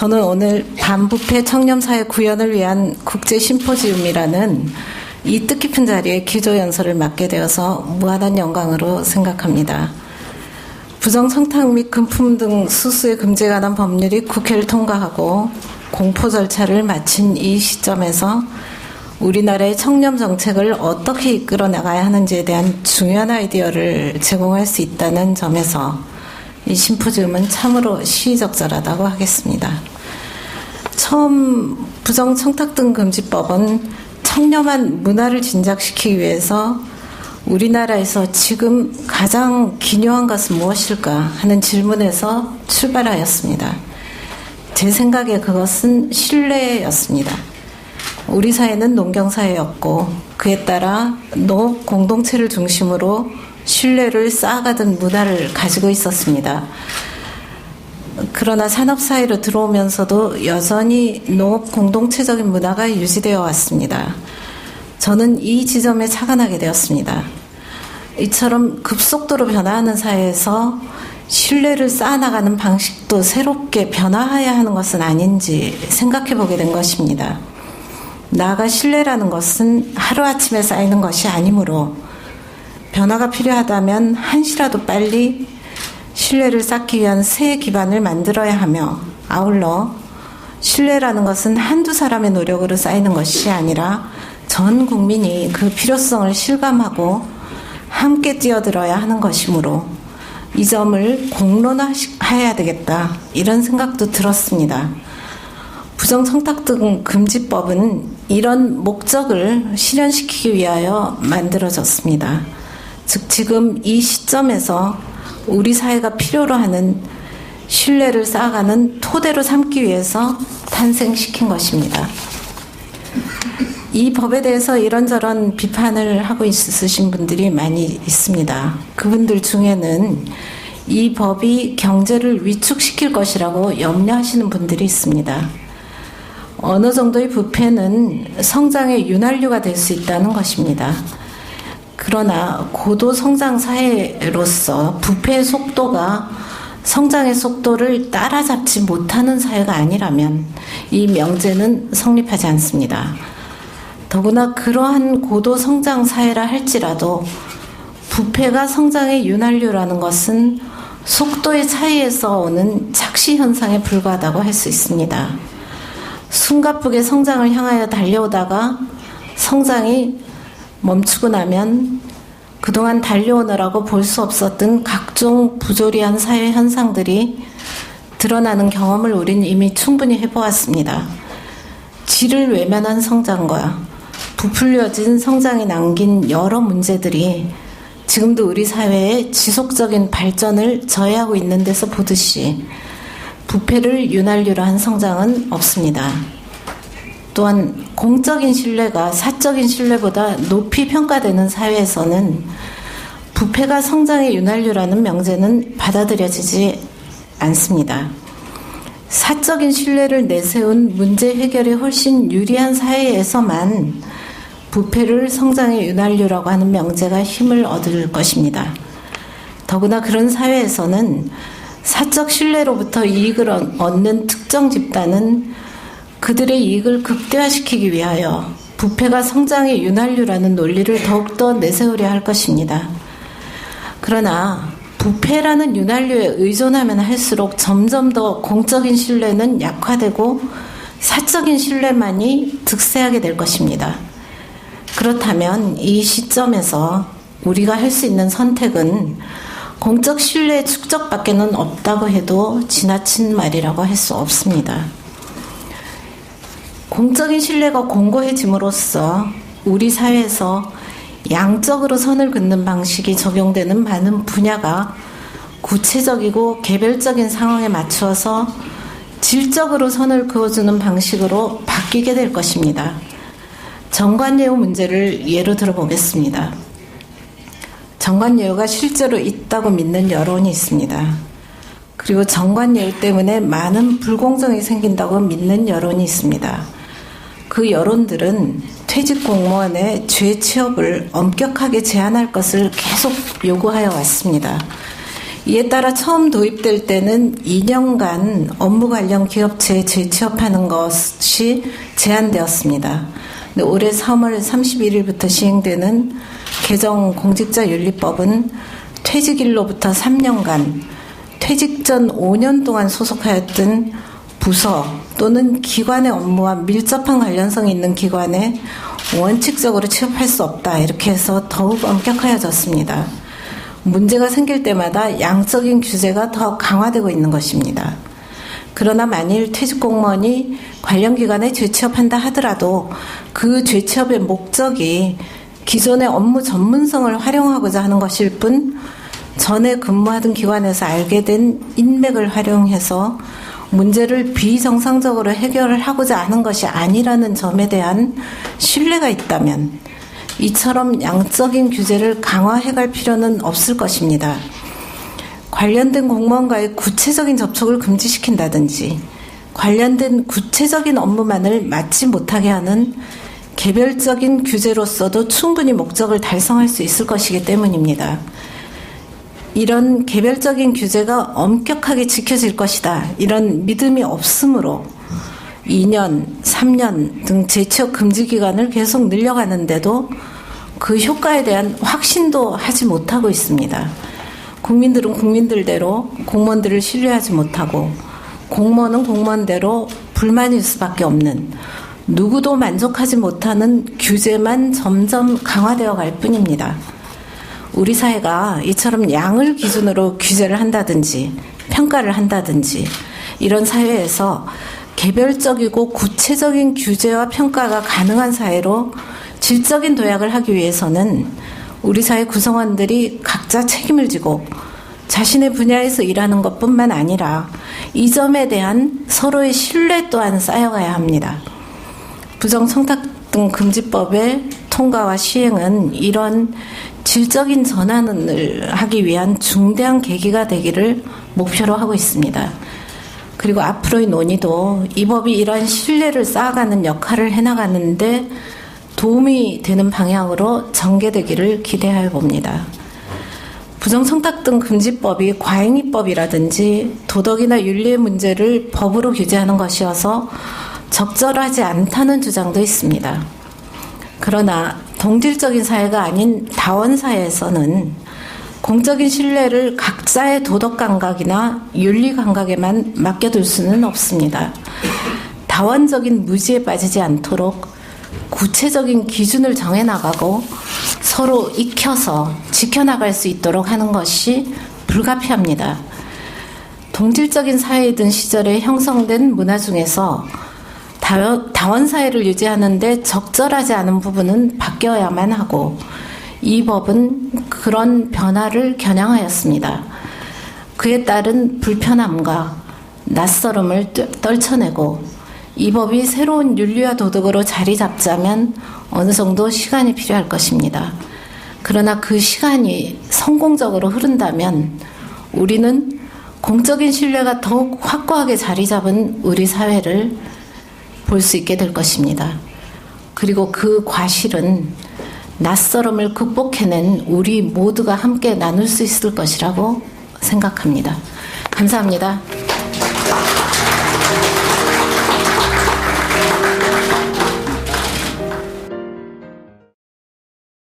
저는 오늘 반부패 청렴사회 구현을 위한 국제 심포지움이라는 이 뜻깊은 자리에 기조 연설을 맡게 되어서 무한한 영광으로 생각합니다. 부정 청탁 및 금품 등 수수의 금지에 관한 법률이 국회를 통과하고 공포 절차를 마친 이 시점에서 우리나라의 청렴 정책을 어떻게 이끌어 나가야 하는지에 대한 중요한 아이디어를 제공할 수 있다는 점에서 이 심포지움은 참으로 시의적절하다고 하겠습니다. 처음 부정 청탁 등 금지법은 청렴한 문화를 진작시키기 위해서 우리나라에서 지금 가장 기묘한 것은 무엇일까 하는 질문에서 출발하였습니다. 제 생각에 그것은 신뢰였습니다. 우리 사회는 농경사회였고 그에 따라 농업 공동체를 중심으로 신뢰를 쌓아가던 문화를 가지고 있었습니다. 그러나 산업사회로 들어오면서도 여전히 농업 공동체적인 문화가 유지되어 왔습니다. 저는 이 지점에 착안하게 되었습니다. 이처럼 급속도로 변화하는 사회에서 신뢰를 쌓아나가는 방식도 새롭게 변화해야 하는 것은 아닌지 생각해 보게 된 것입니다. 나아가 신뢰라는 것은 하루아침에 쌓이는 것이 아니므로 변화가 필요하다면 한시라도 빨리 신뢰를 쌓기 위한 새 기반을 만들어야 하며 아울러 신뢰라는 것은 한두 사람의 노력으로 쌓이는 것이 아니라 전 국민이 그 필요성을 실감하고 함께 뛰어들어야 하는 것이므로 이 점을 공론화해야 되겠다 이런 생각도 들었습니다. 부정청탁 등 금지법은 이런 목적을 실현시키기 위하여 만들어졌습니다. 즉 지금 이 시점에서 우리 사회가 필요로 하는 신뢰를 쌓아가는 토대로 삼기 위해서 탄생시킨 것입니다. 이 법에 대해서 이런저런 비판을 하고 있으신 분들이 많이 있습니다. 그분들 중에는 이 법이 경제를 위축시킬 것이라고 염려하시는 분들이 있습니다. 어느 정도의 부패는 성장의 윤활유가 될 수 있다는 것입니다. 그러나 고도 성장 사회로서 부패의 속도가 성장의 속도를 따라잡지 못하는 사회가 아니라면 이 명제는 성립하지 않습니다. 더구나 그러한 고도 성장 사회라 할지라도 부패가 성장의 윤활유라는 것은 속도의 차이에서 오는 착시 현상에 불과하다고 할 수 있습니다. 숨가쁘게 성장을 향하여 달려오다가 성장이 멈추고 나면 그동안 달려오느라고 볼 수 없었던 각종 부조리한 사회 현상들이 드러나는 경험을 우린 이미 충분히 해보았습니다. 질을 외면한 성장과 부풀려진 성장이 남긴 여러 문제들이 지금도 우리 사회의 지속적인 발전을 저해하고 있는 데서 보듯이 부패를 윤활유로 한 성장은 없습니다. 또한 공적인 신뢰가 사적인 신뢰보다 높이 평가되는 사회에서는 부패가 성장의 윤활유라는 명제는 받아들여지지 않습니다. 사적인 신뢰를 내세운 문제 해결에 훨씬 유리한 사회에서만 부패를 성장의 윤활유라고 하는 명제가 힘을 얻을 것입니다. 더구나 그런 사회에서는 사적 신뢰로부터 이익을 얻는 특정 집단은 그들의 이익을 극대화시키기 위하여 부패가 성장의 윤활유라는 논리를 더욱더 내세우려 할 것입니다. 그러나 부패라는 윤활유에 의존하면 할수록 점점 더 공적인 신뢰는 약화되고 사적인 신뢰만이 득세하게 될 것입니다. 그렇다면 이 시점에서 우리가 할 수 있는 선택은 공적 신뢰 축적밖에는 없다고 해도 지나친 말이라고 할 수 없습니다. 공적인 신뢰가 공고해짐으로써 우리 사회에서 양적으로 선을 긋는 방식이 적용되는 많은 분야가 구체적이고 개별적인 상황에 맞추어서 질적으로 선을 그어주는 방식으로 바뀌게 될 것입니다. 정관예우 문제를 예로 들어보겠습니다. 정관예우가 실제로 있다고 믿는 여론이 있습니다. 그리고 정관예우 때문에 많은 불공정이 생긴다고 믿는 여론이 있습니다. 그 여론들은 퇴직 공무원의 죄 취업을 엄격하게 제한할 것을 계속 요구하여 왔습니다. 이에 따라 처음 도입될 때는 2년간 업무 관련 기업체에 재취업하는 것이 제한되었습니다. 올해 3월 31일부터 시행되는 개정 공직자윤리법은 퇴직일로부터 3년간 퇴직 전 5년 동안 소속하였던 부서 또는 기관의 업무와 밀접한 관련성이 있는 기관에 원칙적으로 취업할 수 없다. 이렇게 해서 더욱 엄격해졌습니다. 문제가 생길 때마다 양적인 규제가 더 강화되고 있는 것입니다. 그러나 만일 퇴직 공무원이 관련 기관에 재취업한다 하더라도 그 재취업의 목적이 기존의 업무 전문성을 활용하고자 하는 것일 뿐 전에 근무하던 기관에서 알게 된 인맥을 활용해서 문제를 비정상적으로 해결을 하고자 하는 것이 아니라는 점에 대한 신뢰가 있다면 이처럼 양적인 규제를 강화해 갈 필요는 없을 것입니다. 관련된 공무원과의 구체적인 접촉을 금지시킨다든지 관련된 구체적인 업무만을 맡지 못하게 하는 개별적인 규제로서도 충분히 목적을 달성할 수 있을 것이기 때문입니다. 이런 개별적인 규제가 엄격하게 지켜질 것이다. 이런 믿음이 없으므로 2년, 3년 등 재취업 금지 기간을 계속 늘려가는데도 그 효과에 대한 확신도 하지 못하고 있습니다. 국민들은 국민들대로 공무원들을 신뢰하지 못하고 공무원은 공무원대로 불만일 수밖에 없는 누구도 만족하지 못하는 규제만 점점 강화되어 갈 뿐입니다. 우리 사회가 이처럼 양을 기준으로 규제를 한다든지 평가를 한다든지 이런 사회에서 개별적이고 구체적인 규제와 평가가 가능한 사회로 질적인 도약을 하기 위해서는 우리 사회 구성원들이 각자 책임을 지고 자신의 분야에서 일하는 것 뿐만 아니라 이 점에 대한 서로의 신뢰 또한 쌓여가야 합니다. 부정청탁 등 금지법의 통과와 시행은 이런 질적인 전환을 하기 위한 중대한 계기가 되기를 목표로 하고 있습니다. 그리고 앞으로의 논의도 이 법이 이러한 신뢰를 쌓아가는 역할을 해나가는데 도움이 되는 방향으로 전개되기를 기대하여 봅니다. 부정청탁 등 금지법이 과잉입법이라든지 도덕이나 윤리의 문제를 법으로 규제하는 것이어서 적절하지 않다는 주장도 있습니다. 그러나 동질적인 사회가 아닌 다원 사회에서는 공적인 신뢰를 각자의 도덕 감각이나 윤리 감각에만 맡겨둘 수는 없습니다. 다원적인 무지에 빠지지 않도록 구체적인 기준을 정해 나가고 서로 익혀서 지켜나갈 수 있도록 하는 것이 불가피합니다. 동질적인 사회이던 시절에 형성된 문화 중에서 다원 사회를 유지하는데 적절하지 않은 부분은 바뀌어야만 하고 이 법은 그런 변화를 겨냥하였습니다. 그에 따른 불편함과 낯설음을 떨쳐내고 이 법이 새로운 윤리와 도덕으로 자리 잡자면 어느 정도 시간이 필요할 것입니다. 그러나 그 시간이 성공적으로 흐른다면 우리는 공적인 신뢰가 더욱 확고하게 자리 잡은 우리 사회를 볼 수 있게 될 것입니다. 그리고 그 과실은 낯설음을 극복해낸 우리 모두가 함께 나눌 수 있을 것이라고 생각합니다. 감사합니다.